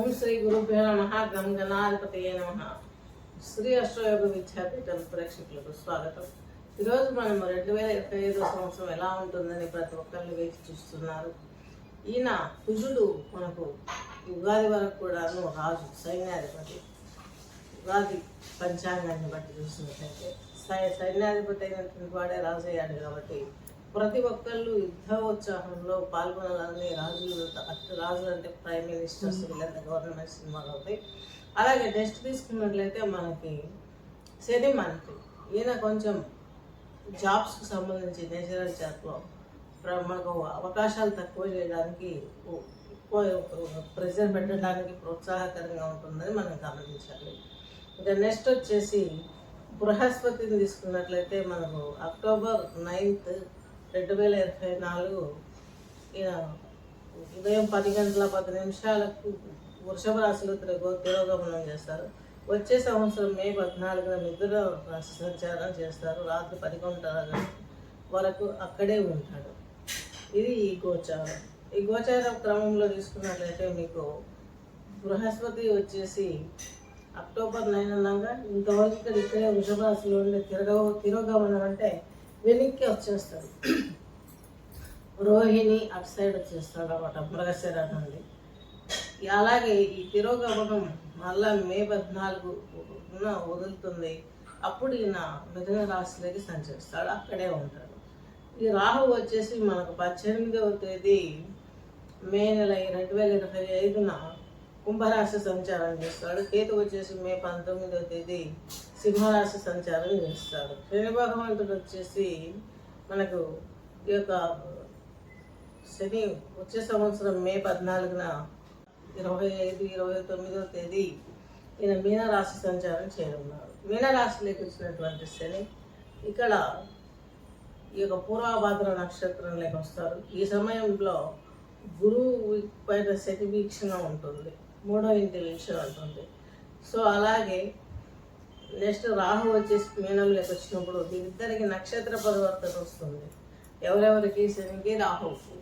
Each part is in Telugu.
ఓం శ్రీ గురుభ్యో నమ గం గణాధిపతయ నమ. శ్రీ అష్టయోగ విద్యాపీఠం ప్రేక్షకులకు స్వాగతం. ఈరోజు మనం రెండు వేల ఇరవై ఐదో సంవత్సరం ఎలా ఉంటుందని ప్రతి ఒక్కళ్ళు వేచి చూస్తున్నారు. ఈయన కుజుడు మనకు ఉగాది వరకు కూడాను రాజు సైన్యాధిపతి. ఉగాది పంచాంగాన్ని బట్టి చూసినట్లయితే సై సైన్యాధిపతి అయినటువంటి వాడే రాజు అయ్యాడు కాబట్టి ప్రతి ఒక్కళ్ళు యుద్ధ ఉత్సాహంలో పాల్గొనాలని రాజులు రాజులు అంటే ప్రైమ్ మినిస్టర్స్ వీళ్ళంతా గవర్నమెంట్ సినిమాలు అవుతాయి అలాగే నెక్స్ట్ తీసుకున్నట్లయితే మనకి మంత్రి ఈయన కొంచెం జాబ్స్కి సంబంధించి నేచురల్ జాబ్లో మనకు అవకాశాలు తక్కువ చేయడానికి ప్రెజర్ పెట్టడానికి ప్రోత్సాహకరంగా ఉంటుందని మనం గమనించాలి. ఇక నెక్స్ట్ వచ్చేసి బృహస్పతిని తీసుకున్నట్లయితే మనకు అక్టోబర్ నైన్త్ రెండు వేల ఇరవై నాలుగు ఉదయం పది గంటల పది నిమిషాలకు వృషభ రాశిలో తిరగ తిరోగమనం చేస్తారు. వచ్చే సంవత్సరం మే పద్నాలుగున మిథున రాశి సంచారం చేస్తారు. రాత్రి పదకొండున్నర వరకు అక్కడే ఉంటాడు. ఇది ఈ గోచారం. ఈ గోచార క్రమంలో తీసుకున్నట్లయితే మీకు బృహస్పతి వచ్చేసి అక్టోబర్ నైన్ అన్నాక ఇంతవరకు ఇక్కడ ఇక్కడే వృషభ రాశిలో ఉండే తిరగ తిరోగమనం అంటే వెనక్కి వచ్చేస్తాడు. రోహిణి అటు సైడ్ వచ్చేస్తాడు అనమాట మృగశిర నుండి. అలాగే ఈ తిరోగమనం మళ్ళా మే పద్నాలుగు వదులుతుంది. అప్పుడు ఈయన మిథున రాశిలోకి సంచరిస్తాడు అక్కడే ఉంటాడు. ఈ రాహు వచ్చేసి మనకు పద్దెనిమిదవ తేదీ మే నెల రెండు వేల ఇరవై ఐదున కుంభరాశి సంచారం చేస్తాడు. కేతు వచ్చేసి మే పంతొమ్మిదవ తేదీ సింహరాశి సంచారం చేస్తాడు. శని భగవంతుడు వచ్చేసి మనకు ఈ యొక్క శని వచ్చే సంవత్సరం మే పద్నాలుగున ఇరవై ఐదు ఇరవై తొమ్మిదవ తేదీ ఈయన మీనరాశి సంచారం చేయనున్నాడు. మీనరాశిలోకి వచ్చినటువంటి శని ఇక్కడ ఈ యొక్క పూర్వభాద్ర నక్షత్రంలోకి వస్తారు ఈ సమయంలో గురువు పైన శని వీక్షణ ఉంటుంది. మూడో ఇంటి నుంచి ఉంటుంది సో అలాగే నెక్స్ట్ రాహు వచ్చేసి మీనంలోకి వచ్చినప్పుడు వీరిద్దరికి నక్షత్ర పరివర్తన వస్తుంది. ఎవరెవరికి? శనికి రాహువుకు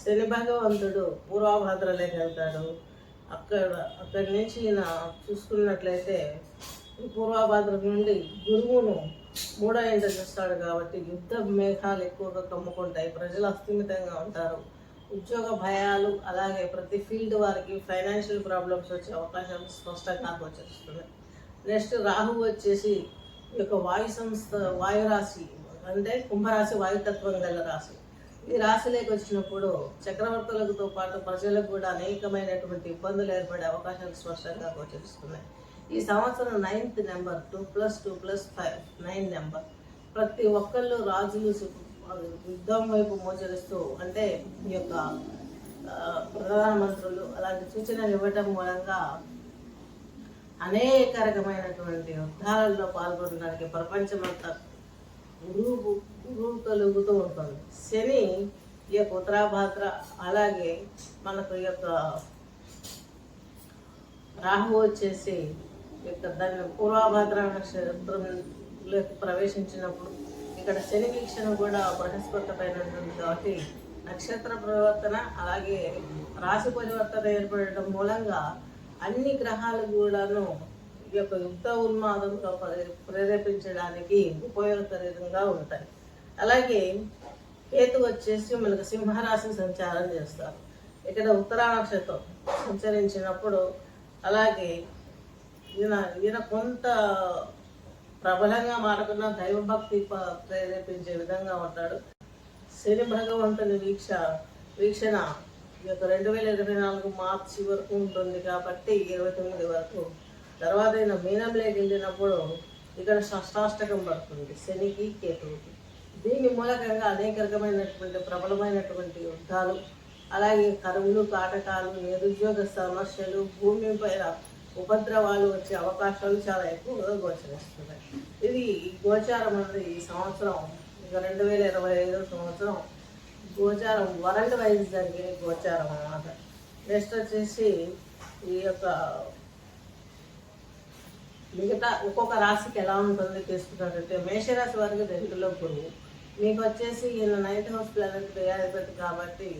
శని భగవంతుడు పూర్వభద్రలోకి వెళ్తాడు. అక్కడ అక్కడి నుంచి ఈయన చూసుకున్నట్లయితే పూర్వభద్ర నుండి గురువును మూడో ఇంట చూస్తాడు కాబట్టి యుద్ధ మేఘాలు ఎక్కువగా కమ్ముకుంటాయి. ప్రజలు అస్థిమితంగా ఉంటారు. ఉద్యోగ భయాలు అలాగే ప్రతి ఫీల్డ్ వారికి ఫైనాన్షియల్ ప్రాబ్లమ్స్ వచ్చే అవకాశాలు స్పష్టంగా గోచరిస్తున్నాయి నెక్స్ట్ రాహు వచ్చేసి ఈ యొక్క వాయు సంస్థ వాయురాశి అంటే కుంభరాశి వాయుతత్వం గల రాశి. ఈ రాశిలోకి వచ్చినప్పుడు చక్రవర్తులతో పాటు ప్రజలకు కూడా అనేకమైనటువంటి ఇబ్బందులు ఏర్పడే అవకాశాలు స్పష్టంగా గోచరిస్తున్నాయి ఈ సంవత్సరం ninth number two plus two plus five nine number. ప్రతి ఒక్కళ్ళు రాజులు యుద్ధం వైపు మోచరిస్తూ అంటే ఈ యొక్క ప్రధానమంత్రులు అలాంటి సూచనలు ఇవ్వటం మూలంగా అనేక రకమైనటువంటి యుద్ధాలలో పాల్గొనడానికి ప్రపంచమంతా గురువు గురువు కలుగుతూ ఉంటుంది. శని ఈ యొక్క ఉత్తరాభాద్ర అలాగే మనకు ఈ యొక్క రాహు వచ్చేసి ఈ యొక్క దాని పూర్వాభాద్ర నక్షత్రంలోకి ప్రవేశించినప్పుడు ఇక్కడ శని వీక్షణ కూడా బృహస్పతి కాబట్టి నక్షత్ర ప్రవర్తన అలాగే రాశి పరివర్తన ఏర్పడటం మూలంగా అన్ని గ్రహాలు కూడాను ఈ యొక్క యుద్ధ ఉన్మాదంతో ప్రేరేపించడానికి ఉపయోగకరంగా ఉంటాయి. అలాగే కేతు వచ్చేసి మనకు సింహరాశి సంచారం చేస్తారు. ఇక్కడ ఉత్తరా నక్షత్రం సంచరించినప్పుడు అలాగే ఈయన ఈయన కొంత ప్రబలంగా మారుతున్న దైవభక్తి ప్రేరేపించే విధంగా ఉంటాడు శని భగవంతుని వీక్ష వీక్షణ ఈ యొక్క రెండు వేల ఇరవై నాలుగు మార్చి వరకు ఉంటుంది కాబట్టి ఇరవై తొమ్మిది వరకు. తర్వాత ఈయన మీనంలోకి వెళ్ళినప్పుడు ఇక్కడ షష్టాష్టకం పడుతుంది శనికి కేతువుకి. దీని మూలకంగా అనేక రకమైనటువంటి ప్రబలమైనటువంటి యుద్ధాలు అలాగే కరువులు కాటకాలు నిరుద్యోగ సమస్యలు భూమి పైన ఉపద్రవాలు వచ్చే అవకాశాలు చాలా ఎక్కువగా గోచరిస్తున్నాయి. ఇది గోచారం అనేది ఈ సంవత్సరం ఇక రెండు వేల ఇరవై ఐదో సంవత్సరం గోచారం వరల్డ్ వైజ్ జరిగే గోచారం అన్నమాట. నెక్స్ట్ వచ్చేసి ఈ యొక్క మిగతా ఒక్కొక్క రాశికి ఎలా ఉంటుంది తీసుకున్నట్లయితే మేషరాశి వారికి రెండులో గురువు. మీకు వచ్చేసి ఈయన నైన్త్ హౌస్ ప్లానెట్ వ్యయాధిపతి కాబట్టి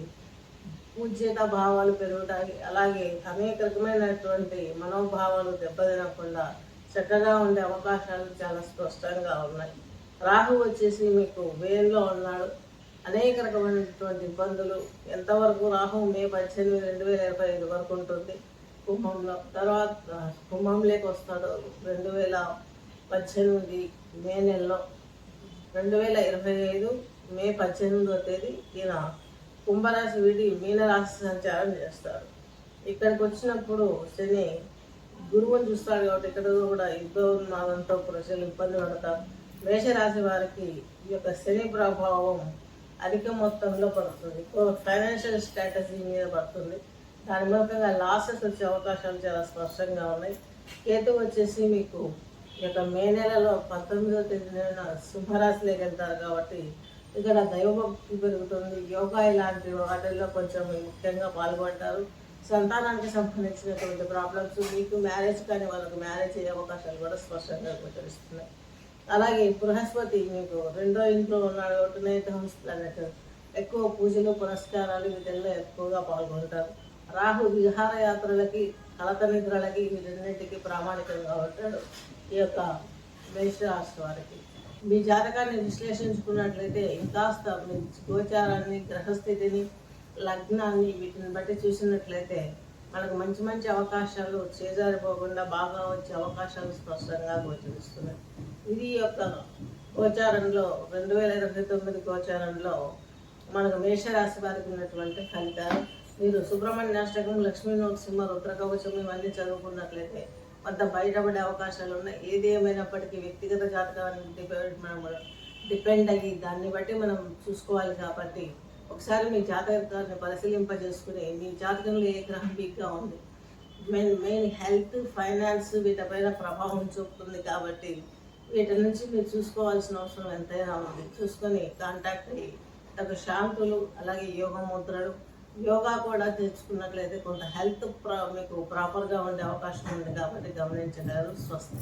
పూజ్యత భావాలు పెరుగుతాయి అలాగే అనేక రకమైనటువంటి మనోభావాలు దెబ్బతినకుండా చక్కగా ఉండే అవకాశాలు చాలా స్పష్టంగా ఉన్నాయి. రాహు వచ్చేసి మీకు వేల్లో ఉన్నాడు. అనేక రకమైనటువంటి ఇబ్బందులు. ఎంతవరకు రాహు మే పద్దెనిమిది రెండు వేల ఇరవై ఐదు వరకు ఉంటుంది? కుంభంలో. తర్వాత కుంభంలోకి వస్తాడు రెండు వేల పద్దెనిమిది మే నెలలో. రెండు వేల ఇరవై ఐదు మే పద్దెనిమిదో తేదీ ఈయన కుంభరాశి వీడి మీనరాశి సంచారం చేస్తారు. ఇక్కడికి వచ్చినప్పుడు శని గురువుని చూస్తాడు కాబట్టి ఇక్కడ కూడా యుద్ధోన్మాదంతో ప్రజలు ఇబ్బంది పడతారు. మేషరాశి వారికి ఈ యొక్క శని ప్రభావం అధిక మొత్తంలో పడుతుంది. ఫైనాన్షియల్ స్ట్రాటజీ మీద పడుతుంది. దాని మూలకంగా లాసెస్ వచ్చే అవకాశాలు చాలా స్పష్టంగా ఉన్నాయి. కేతు వచ్చేసి మీకు ఈ యొక్క మే నెలలో పంతొమ్మిదవ తేదీన సింహరాశిలోకి వెళ్తారు కాబట్టి ఇక్కడ దైవభక్తి పెరుగుతుంది. యోగా ఇలాంటి వాటిల్లో కొంచెం ముఖ్యంగా పాల్గొంటారు. సంతానానికి సంబంధించినటువంటి ప్రాబ్లమ్స్ మీకు మ్యారేజ్ కానీ వాళ్ళకి మ్యారేజ్ అయ్యే అవకాశాలు కూడా స్పష్టంగా గోచరిస్తున్నాయి. అలాగే బృహస్పతి మీకు రెండో ఇంట్లో ఉన్నాడు కాబట్టి నైట్ హౌస్ ప్లానెట్ ఎక్కువ పూజలు పురస్కారాలు వీటిల్లో ఎక్కువగా పాల్గొంటారు. రాహు విహారయాత్రలకి కలత నిద్రలకి వీటన్నింటికి ప్రామాణికంగా ఉంటాడు ఈ యొక్క మేషరాశి వారికి. మీ జాతకాన్ని విశ్లేషించుకున్నట్లయితే ఇంకాస్త మీ గోచారాన్ని గ్రహస్థితిని లగ్నాన్ని వీటిని బట్టి చూసినట్లయితే మనకు మంచి మంచి అవకాశాలు చేజారిపోకుండా బాగా వచ్చే అవకాశాలు స్పష్టంగా గోచరిస్తున్నాయి. ఇది యొక్క గోచారంలో రెండు వేల ఇరవై తొమ్మిది గోచారంలో మనకు మేషరాశి వారికి ఉన్నటువంటి ఫలితాలు. మీరు సుబ్రహ్మణ్య అష్టకం లక్ష్మీ నరసింహ రుద్రకవచం ఇవన్నీ చదువుకున్నట్లయితే వద్ద బయటపడే అవకాశాలు ఉన్నాయి. ఏది ఏమైనప్పటికీ వ్యక్తిగత జాతకాన్ని డిపెండ్ మనం డిపెండ్ అయ్యి దాన్ని బట్టి మనం చూసుకోవాలి కాబట్టి ఒకసారి మీ జాతకాన్ని పరిశీలింపజేసుకుని మీ జాతకంలో ఏ గ్రహం వీక్గా ఉంది? మెయిన్ మెయిన్ హెల్త్ ఫైనాన్స్ వీటిపైన ప్రభావం చూపుతుంది కాబట్టి వీటి నుంచి మీరు చూసుకోవాల్సిన అవసరం ఎంతైనా ఉంది. చూసుకొని కాంటాక్ట్ అయ్యి తగ్గ శాంతులు అలాగే యోగ ముద్రలు యోగా కూడా తెచ్చుకున్నట్లయితే కొంత హెల్త్ ప్రా మీకు ప్రాపర్గా ఉండే అవకాశం ఉంది కాబట్టి గమనించగలరు స్వస్తి.